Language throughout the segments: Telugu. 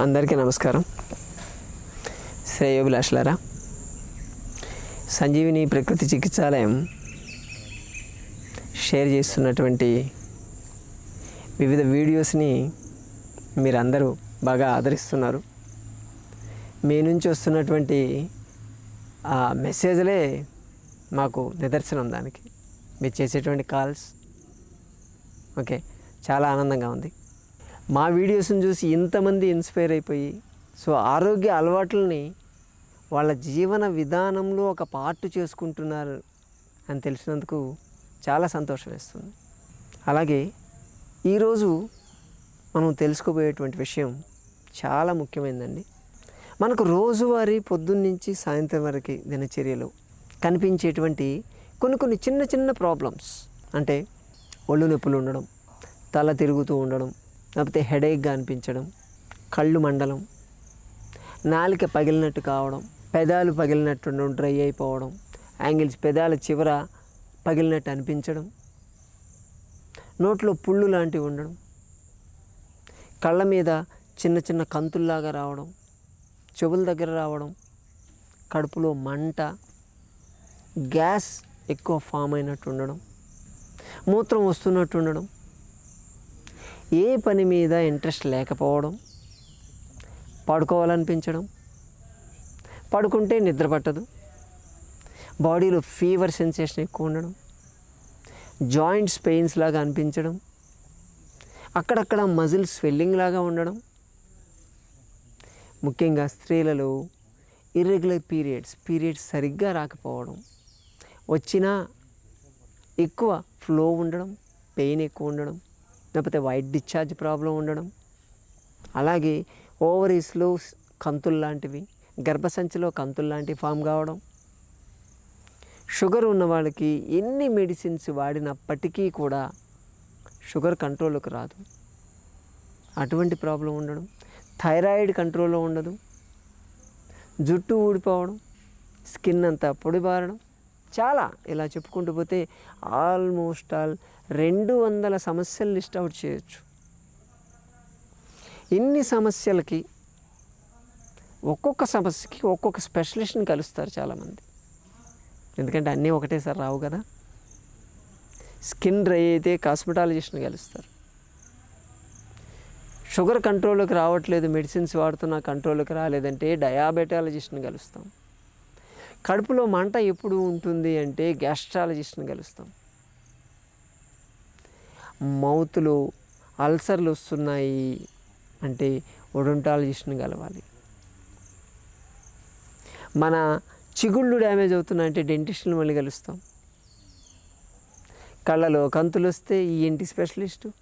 అందరికీ నమస్కారం. శ్రేయోభిలాషులారా సంజీవిని ప్రకృతి చికిత్సాలయం షేర్ చేస్తున్నటువంటి వివిధ వీడియోస్ని మీరందరూ బాగా ఆదరిస్తున్నారు. మీ నుంచి వస్తున్నటువంటి ఆ మెసేజ్లే మాకు నిదర్శనం దానికి. మీరు చేసేటువంటి కాల్స్ ఓకే చాలా ఆనందంగా ఉంది. మా వీడియోస్ని చూసి ఇంతమంది ఇన్స్పైర్ అయిపోయి సో ఆరోగ్య అలవాట్లని వాళ్ళ జీవన విధానంలో ఒక పార్ట్ చేసుకుంటున్నారు అని తెలిసినందుకు చాలా సంతోషం వేస్తుంది. అలాగే ఈరోజు మనం తెలుసుకోబోయేటువంటి విషయం చాలా ముఖ్యమైనదండి మనకు రోజువారీ పొద్దున్నుంచి సాయంత్రం వరకు దినచర్యలో కనిపించేటువంటి కొన్ని కొన్ని చిన్న చిన్న ప్రాబ్లమ్స్ అంటే ఒళ్ళు నొప్పులు ఉండడం తల తిరుగుతూ ఉండడం లేకపోతే హెడేక్గా అనిపించడం కళ్ళు మండలం నాలిక పగిలినట్టు కావడం పెదాలు పగిలినట్టు ఉండడం, డ్రై అయిపోవడం యాంగిల్స్ పెదాల చివర పగిలినట్టు అనిపించడం నోట్లో పుళ్ళు లాంటివి ఉండడం కళ్ళ మీద చిన్న చిన్న కంతుల్లాగా రావడం చెవుల దగ్గర రావడం కడుపులో మంట గ్యాస్ ఎక్కువ ఫామ్ అయినట్టు ఉండడం మూత్రం వస్తున్నట్టు ఉండడం ఏ పని మీద ఇంట్రెస్ట్ లేకపోవడం పడుకోవాలనిపించడం పడుకుంటే నిద్ర పట్టదు బాడీలో ఫీవర్ సెన్సేషన్ ఎక్కువ ఉండడం జాయింట్స్ పెయిన్స్ లాగా అనిపించడం అక్కడక్కడ మజిల్ స్వెల్లింగ్ లాగా ఉండడం ముఖ్యంగా స్త్రీలలో ఇర్రెగ్యులర్ పీరియడ్స్ పీరియడ్స్ సరిగ్గా రాకపోవడం వచ్చినా ఎక్కువ ఫ్లో ఉండడం పెయిన్ ఎక్కువ ఉండడం లేకపోతే వైట్ డిశ్చార్జ్ ప్రాబ్లం ఉండడం. అలాగే ఓవరీస్లో కంతులు లాంటివి గర్భసంచిలో కంతులు లాంటివి ఫామ్ కావడం. షుగర్ ఉన్న వాళ్ళకి ఎన్ని మెడిసిన్స్ వాడినప్పటికీ కూడా షుగర్ కంట్రోల్లోకి రాదు. అటువంటి ప్రాబ్లం ఉండడం. థైరాయిడ్ కంట్రోల్లో ఉండదు. జుట్టు ఊడిపోవడం. స్కిన్ అంతా పొడిబారడం. చాలా ఇలా చెప్పుకుంటూ పోతే ఆల్మోస్ట్ ఆల్ రెండు వందల సమస్యలు లిస్ట్ అవుట్ చేయొచ్చు. ఇన్ని సమస్యలకి ఒక్కొక్క సమస్యకి ఒక్కొక్క స్పెషలిస్ట్ని కలుస్తారు చాలామంది. ఎందుకంటే అన్నీ ఒకటేసారి రావు కదా. స్కిన్ డ్రై అయితే కాస్మెటాలజిస్ట్ని కలుస్తారు. షుగర్ కంట్రోల్లోకి రావట్లేదు మెడిసిన్స్ వాడుతున్నా కంట్రోల్లోకి రాలేదంటే డయాబెటాలజిస్ట్ని కలుస్తాం. కడుపులో మంట ఎప్పుడు ఉంటుంది అంటే గ్యాస్ట్రాలజిస్ట్ని కలుస్తాం. మౌత్లో అల్సర్లు వస్తున్నాయి అంటే ఒడొంటాలజిస్ట్ని కలవాలి. మన చిగుళ్ళు డ్యామేజ్ అవుతున్నాయి అంటే డెంటిస్ట్ని మళ్ళీ కలుస్తాం. కళ్ళలో కంతులు వస్తే ఈఎన్టీ స్పెషలిస్టు.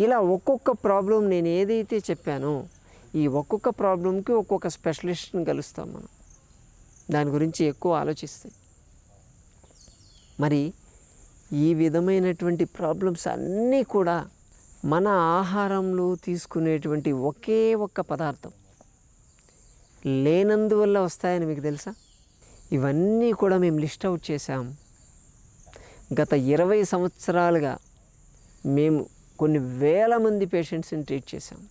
ఇలా ఒక్కొక్క ప్రాబ్లం నేను ఏదైతే చెప్పానో ఈ ఒక్కొక్క ప్రాబ్లంకి ఒక్కొక్క స్పెషలిస్ట్ని కలుస్తాం మనం. దాని గురించి ఎక్కువ ఆలోచిస్తాయి. మరి ఈ విధమైనటువంటి ప్రాబ్లమ్స్ అన్నీ కూడా మన ఆహారంలో తీసుకునేటువంటి ఒకే ఒక్క పదార్థం లేనందువల్ల వస్తాయని మీకు తెలుసా? ఇవన్నీ కూడా మేము లిస్ట్ అవుట్ చేసాం గత ఇరవై సంవత్సరాలుగా మేము కొన్ని వేల మంది పేషెంట్స్ని ట్రీట్ చేశాం.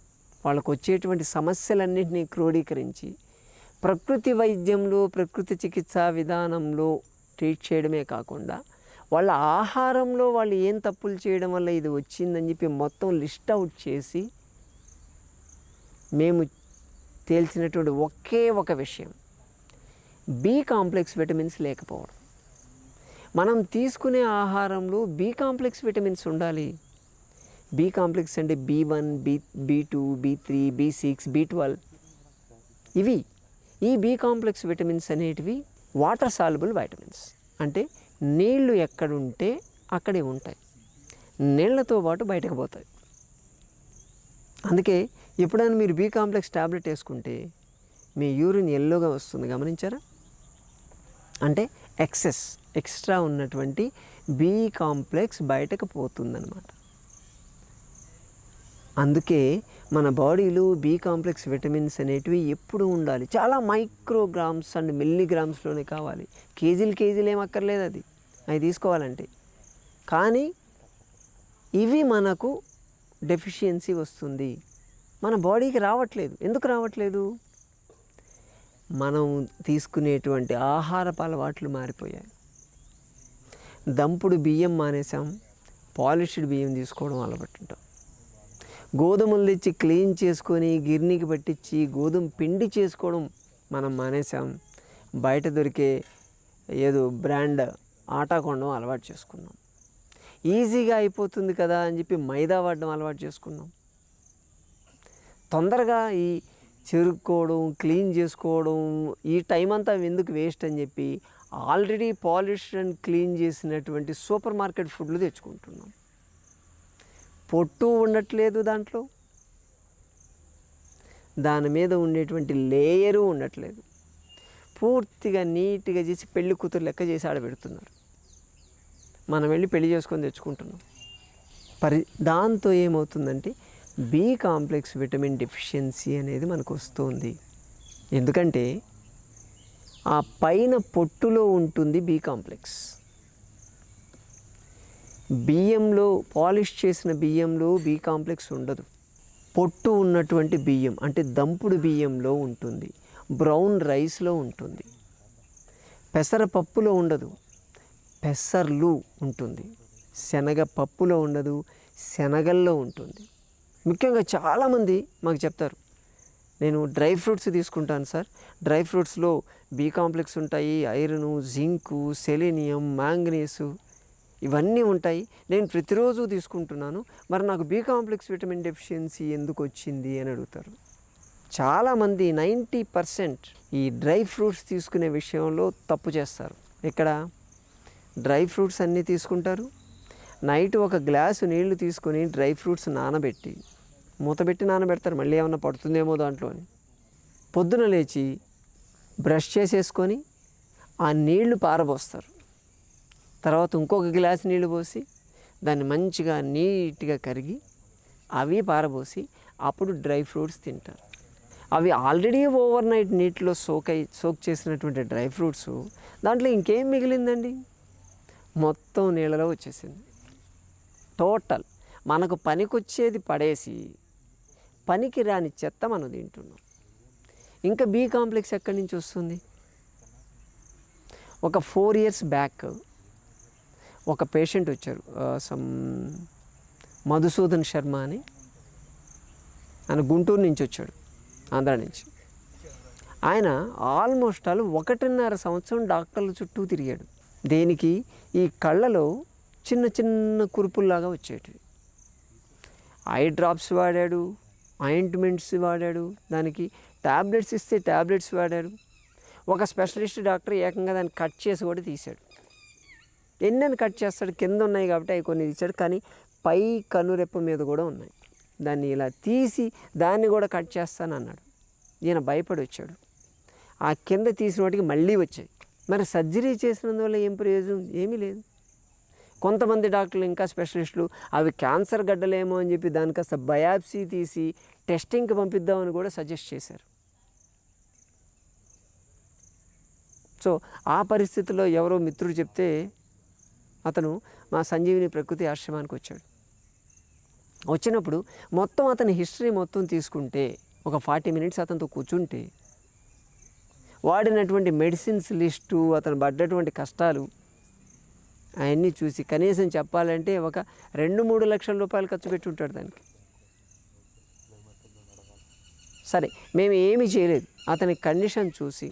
వాళ్ళకు వచ్చేటువంటి సమస్యలన్నింటినీ క్రోడీకరించి ప్రకృతి వైద్యంలో ప్రకృతి చికిత్సా విధానంలో ట్రీట్ చేయడమే కాకుండా వాళ్ళ ఆహారంలో వాళ్ళు ఏం తప్పులు చేయడం వల్ల ఇది వచ్చిందని చెప్పి మొత్తం లిస్ట్ అవుట్ చేసి మేము తేల్చినటువంటి ఒకే ఒక విషయం. బి కాంప్లెక్స్ విటమిన్స్ లేకపోవడం. మనం తీసుకునే ఆహారంలో బి కాంప్లెక్స్ విటమిన్స్ ఉండాలి. బి కాంప్లెక్స్ అంటే B one B B two B three B six B twelve ఇవి ఈ బి కాంప్లెక్స్ విటమిన్స్ అనేటివి వాటర్ సాల్యుబుల్ వైటమిన్స్. అంటే నీళ్ళు ఎక్కడుంటే అక్కడే ఉంటాయి. నీళ్ళతో పాటు బయటకు పోతాయి. అందుకే ఎప్పుడైనా మీరు బి కాంప్లెక్స్ ట్యాబ్లెట్ వేసుకుంటే మీ యూరిన్ ఎల్లోగా వస్తుంది. గమనించారా? అంటే ఎక్సెస్ ఎక్స్ట్రా ఉన్నటువంటి బి కాంప్లెక్స్ బయటకు పోతుందన్నమాట. అందుకే మన బాడీలో బి కాంప్లెక్స్ విటమిన్స్ అనేటివి ఎప్పుడు ఉండాలి. చాలా మైక్రోగ్రామ్స్ అండ్ మిల్లీగ్రామ్స్లోనే కావాలి. కేజీలు కేజీలు ఏం అక్కర్లేదు అది. అవి తీసుకోవాలంటే. కానీ ఇవి మనకు డెఫిషియన్సీ వస్తుంది. మన బాడీకి రావట్లేదు. ఎందుకు రావట్లేదు? మనం తీసుకునేటువంటి ఆహారపు అలవాట్లు మారిపోయాయి. దంపుడు బియ్యం మానేసాం పాలిష్డ్ బియ్యం తీసుకోవడం అలవాటుంటాం గోధుమలు తెచ్చి క్లీన్ చేసుకొని గిర్నీకి పట్టించి గోధుమ పిండి చేసుకోవడం మనం మానేసాం బయట దొరికే ఏదో బ్రాండ్ ఆటా కొనడం అలవాటు చేసుకున్నాం. ఈజీగా అయిపోతుంది కదా అని చెప్పి మైదా వాడడం అలవాటు చేసుకున్నాం. తొందరగా ఈ చెరుక్కోవడం క్లీన్ చేసుకోవడం ఈ టైం అంతా ఎందుకు వేస్ట్ అని చెప్పి ఆల్రెడీ పాలిష్ అండ్ క్లీన్ చేసినటువంటి సూపర్ మార్కెట్ ఫుడ్లు తెచ్చుకుంటున్నాం. పొట్టు ఉండట్లేదు దాంట్లో. దాని మీద ఉండేటువంటి లేయరు ఉండట్లేదు. పూర్తిగా నీట్గా చేసి పెళ్ళి కూతురు లెక్క చేసి ఆడబెడుతున్నారు మనం వెళ్ళి పెళ్ళి చేసుకొని తెచ్చుకుంటున్నాం. పరి దాంతో ఏమవుతుందంటే బి కాంప్లెక్స్ విటమిన్ డెఫిషియన్సీ అనేది మనకు వస్తుంది. ఎందుకంటే ఆ పైన పొట్టులో ఉంటుంది బి కాంప్లెక్స్. బియ్యంలో పాలిష్ చేసిన బియ్యంలో బి కాంప్లెక్స్ ఉండదు. పొట్టు ఉన్నటువంటి బియ్యం అంటే దంపుడు బియ్యంలో ఉంటుంది. బ్రౌన్ రైస్లో ఉంటుంది. పెసరపప్పులో ఉండదు. పెసర్లు ఉంటుంది. శనగ పప్పులో ఉండదు. శనగల్లో ఉంటుంది. ముఖ్యంగా చాలామంది మాకు చెప్తారు నేను డ్రై ఫ్రూట్స్ తీసుకుంటాను సార్. డ్రై ఫ్రూట్స్లో బి కాంప్లెక్స్ ఉంటాయి. ఐరను జింకు సెలీనియం మ్యాంగనీసు ఇవన్నీ ఉంటాయి. నేను ప్రతిరోజు తీసుకుంటున్నాను. మరి నాకు బీ కాంప్లెక్స్ విటమిన్ డెఫిషియన్సీ ఎందుకు వచ్చింది అని అడుగుతారు. చాలామంది నైంటీ పర్సెంట్ ఈ డ్రై ఫ్రూట్స్ తీసుకునే విషయంలో తప్పు చేస్తారు. ఇక్కడ డ్రై ఫ్రూట్స్ అన్నీ తీసుకుంటారు. నైట్ ఒక గ్లాసు నీళ్ళు తీసుకొని డ్రై ఫ్రూట్స్ నానబెట్టి మూతబెట్టి నానబెడతారు. మళ్ళీ ఏమన్నా పడుతుందేమో దాంట్లో అని. పొద్దున లేచి బ్రష్ చేసేసుకొని ఆ నీళ్ళు పారబోస్తారు. తర్వాత ఇంకొక గ్లాస్ నీళ్ళు పోసి దాన్ని మంచిగా నీట్గా కరిగి అవి పారబోసి అప్పుడు డ్రై ఫ్రూట్స్ తింటారు. అవి ఆల్రెడీ ఓవర్ నైట్ నీటిలో సోక్ అయి సోక్ చేసినటువంటి డ్రై ఫ్రూట్స్ దాంట్లో ఇంకేం మిగిలిందండి? మొత్తం నీళ్ళలో వచ్చేసింది. టోటల్ మనకు పనికొచ్చేది పడేసి పనికి రాని చెత్త మనం తింటున్నాం. ఇంకా బీ కాంప్లెక్స్ ఎక్కడి నుంచి వస్తుంది? ఒక ఫోర్ ఇయర్స్ బ్యాక్ ఒక పేషెంట్ వచ్చారు సమ్ మధుసూదన్ శర్మ అని. ఆయన గుంటూరు నుంచి వచ్చాడు ఆంధ్ర నుంచి. ఆయన ఆల్మోస్ట్ ఆల్ ఒకటిన్నర సంవత్సరం డాక్టర్ల చుట్టూ తిరిగాడు. దేనికి? ఈ కళ్ళలో చిన్న చిన్న కురుపుల్లాగా వచ్చేటివి. ఐ డ్రాప్స్ వాడాడు ఆయింట్మెంట్స్ వాడాడు దానికి ట్యాబ్లెట్స్ ఇస్తే ట్యాబ్లెట్స్ వాడాడు ఒక స్పెషలిస్ట్ డాక్టర్ ఏకంగా దాన్ని కట్ చేసి కూడా తీశాడు. ఎన్నెన్ని కట్ చేస్తాడు కింద ఉన్నాయి కాబట్టి అవి కొన్ని తీశాడు కానీ పై కనురెప్ప మీద కూడా ఉన్నాయి. దాన్ని ఇలా తీసి దాన్ని కూడా కట్ చేస్తాను అన్నాడు. ఈయన భయపడి వచ్చాడు. ఆ కింద తీసిన వాటికి మళ్ళీ వచ్చాయి. మరి సర్జరీ చేసినందువల్ల ఏం ప్రయోజనం? ఏమీ లేదు. కొంతమంది డాక్టర్లు ఇంకా స్పెషలిస్టులు అవి క్యాన్సర్ గడ్డలేమో అని చెప్పి దాని కాస్త బయాప్సీ తీసి టెస్టింగ్కి పంపిద్దామని కూడా సజెస్ట్ చేశారు. సో ఆ పరిస్థితిలో ఎవరో మిత్రుడు చెప్తే అతను మా సంజీవిని ప్రకృతి ఆశ్రమానికి వచ్చాడు. వచ్చినప్పుడు మొత్తం అతని హిస్టరీ మొత్తం తీసుకుంటే ఒక ఫార్టీ మినిట్స్ అతనితో కూర్చుంటే వాడినటువంటి మెడిసిన్స్ లిస్టు అతను పడ్డటువంటి కష్టాలు అవన్నీ చూసి కనీసం చెప్పాలంటే ఒక రెండు మూడు లక్షల రూపాయలు ఖర్చు పెట్టి ఉంటాడు దానికి. సరే మేము ఏమీ చేయలేదు. అతని కండిషన్ చూసి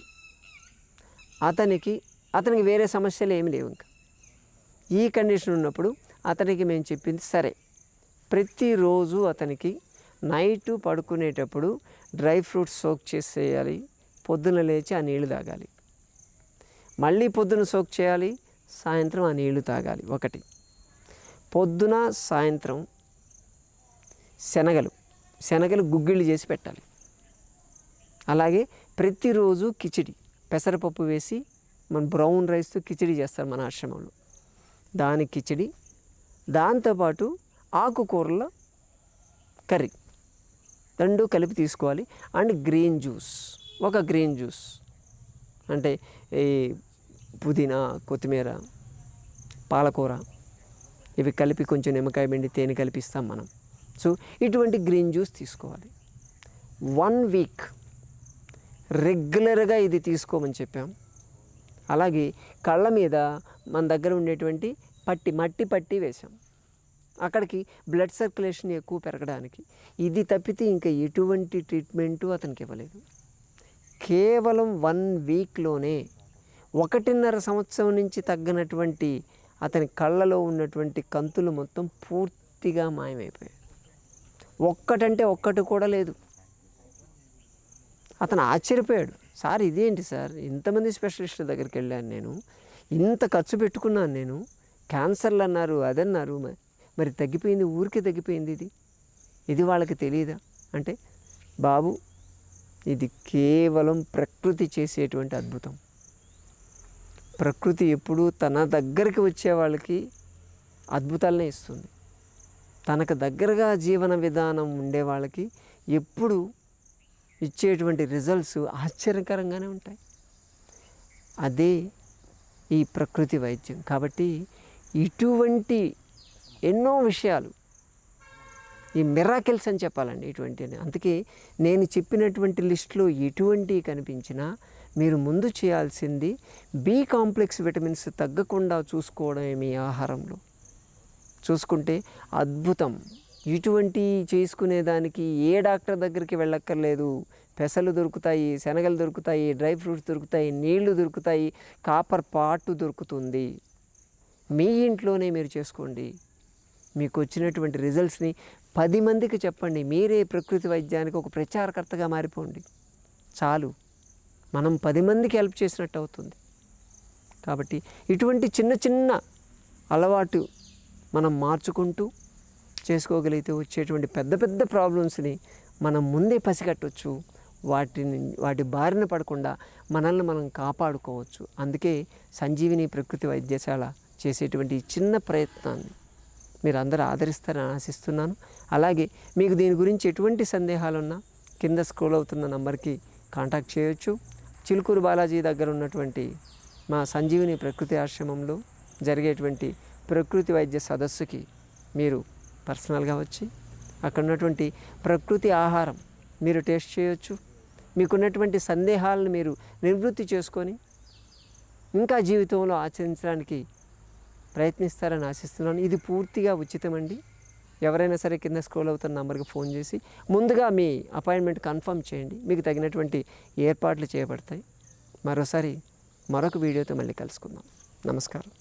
అతనికి అతనికి వేరే సమస్యలు ఏమి లేవు ఇంకా. ఈ కండిషన్ ఉన్నప్పుడు అతనికి మేము చెప్పింది సరే. ప్రతిరోజు అతనికి నైట్ పడుకునేటప్పుడు డ్రై ఫ్రూట్స్ సోక్ చేసేయాలి. పొద్దున లేచి ఆ నీళ్ళు తాగాలి. మళ్ళీ పొద్దున సోక్ చేయాలి. సాయంత్రం ఆ నీళ్ళు తాగాలి. ఒకటి. పొద్దున సాయంత్రం శనగలు శనగలు గుగ్గిళ్ళు చేసి పెట్టాలి. అలాగే ప్రతిరోజు కిచిడి పెసరపప్పు వేసి మన బ్రౌన్ రైస్తో కిచిడి చేస్తారు మన ఆశ్రమంలో. దాని కిచిడి దాంతోపాటు ఆకుకూరల కర్రీ. రెండు కలిపి తీసుకోవాలి. అండ్ గ్రీన్ జ్యూస్ ఒక గ్రీన్ జ్యూస్. అంటే ఈ పుదీనా కొత్తిమీర పాలకూర ఇవి కలిపి కొంచెం నిమ్మకాయ పిండి తేనె కలిపిస్తాం మనం. సో ఇటువంటి గ్రీన్ జ్యూస్ తీసుకోవాలి. వన్ వీక్ రెగ్యులర్గా ఇది తీసుకోమని చెప్పాం. అలాగే కళ్ళ మీద మన దగ్గర ఉండేటువంటి పట్టి మట్టి పట్టి వేసాం అక్కడికి బ్లడ్ సర్క్యులేషన్ ఎక్కువ పెరగడానికి. ఇది తప్పితే ఇంకా ఎటువంటి ట్రీట్మెంటు అతనికి ఇవ్వలేదు. కేవలం వన్ వీక్లోనే ఒకటిన్నర సంవత్సరం నుంచి తగ్గినటువంటి అతని కళ్ళలో ఉన్నటువంటి కంతులు మొత్తం పూర్తిగా మాయమైపోయాయి. ఒక్కటంటే ఒక్కటి కూడా లేదు. అతను ఆశ్చర్యపోయాడు. సార్ ఇదేంటి సార్? ఇంతమంది స్పెషలిస్టుల దగ్గరికి వెళ్ళాను నేను. ఇంత ఖర్చు పెట్టుకున్నాను నేను. క్యాన్సర్లు అన్నారు అదన్నారు. మరి తగ్గిపోయింది ఊరికే తగ్గిపోయింది ఇది? ఇది వాళ్ళకి తెలియదా? అంటే బాబు ఇది కేవలం ప్రకృతి చేసేటువంటి అద్భుతం. ప్రకృతి ఎప్పుడూ తన దగ్గరికి వచ్చే వాళ్ళకి అద్భుతాలనే ఇస్తుంది. తనకు దగ్గరగా జీవన విధానం ఉండే వాళ్ళకి ఎప్పుడు ఇచ్చేటువంటి రిజల్ట్స్ ఆశ్చర్యకరంగానే ఉంటాయి. అదే ఈ ప్రకృతి వైద్యం. కాబట్టి ఇటువంటి ఎన్నో విషయాలు ఈ మిరాకిల్స్ అని చెప్పాలండి ఇటువంటి అందుకే నేను చెప్పినటువంటి లిస్టులో ఎటువంటి కనిపించినా మీరు ముందు చేయాల్సింది బి కాంప్లెక్స్ విటమిన్స్ తగ్గకుండా చూసుకోవడమే మీ ఆహారంలో. చూసుకుంటే అద్భుతం. ఇటువంటి చేసుకునేదానికి ఏ డాక్టర్ దగ్గరికి వెళ్ళక్కర్లేదు. పెసలు దొరుకుతాయి శనగలు దొరుకుతాయి డ్రై ఫ్రూట్స్ దొరుకుతాయి నీళ్ళు దొరుకుతాయి కాపర్ పాటు దొరుకుతుంది. మీ ఇంట్లోనే మీరు చేసుకోండి. మీకు వచ్చినటువంటి రిజల్ట్స్ని పది మందికి చెప్పండి. మీరే ప్రకృతి వైద్యానికి ఒక ప్రచారకర్తగా మారిపోండి. చాలు. మనం పది మందికి హెల్ప్ చేసినట్టు అవుతుంది. కాబట్టి ఇటువంటి చిన్న చిన్న అలవాటు మనం మార్చుకుంటూ చేసుకోగలిగితే వచ్చేటువంటి పెద్ద పెద్ద ప్రాబ్లమ్స్ని మనం ముందే పసిగట్టవచ్చు వాటిని వాటి బారిన పడకుండా మనల్ని మనం కాపాడుకోవచ్చు. అందుకే సంజీవిని ప్రకృతి వైద్యశాల చేసేటువంటి చిన్న ప్రయత్నాన్ని మీరు అందరూ ఆదరిస్తారని ఆశిస్తున్నాను. అలాగే మీకు దీని గురించి ఎటువంటి సందేహాలున్నా కింద స్క్రోల్ అవుతున్న నంబర్కి కాంటాక్ట్ చేయొచ్చు. చిలుకూరు బాలాజీ దగ్గర ఉన్నటువంటి మా సంజీవిని ప్రకృతి ఆశ్రమంలో జరిగేటువంటి ప్రకృతి వైద్య సదస్సుకి మీరు పర్సనల్గా వచ్చి అక్కడ ఉన్నటువంటి ప్రకృతి ఆహారం మీరు టేస్ట్ చేయొచ్చు. మీకున్నటువంటి సందేహాలను మీరు నివృత్తి చేసుకొని ఇంకా జీవితంలో ఆచరించడానికి ప్రయత్నిస్తారని ఆశిస్తున్నాను. ఇది పూర్తిగా ఉచితమండి ఎవరైనా సరే కింద స్క్రోల్ అవుతున్న నంబర్కి ఫోన్ చేసి ముందుగా మీ అపాయింట్మెంట్ కన్ఫర్మ్ చేయండి. మీకు తగినటువంటి ఏర్పాట్లు చేయబడతాయి. మరోసారి మరొక వీడియోతో మళ్ళీ కలుసుకుందాం. నమస్కారం.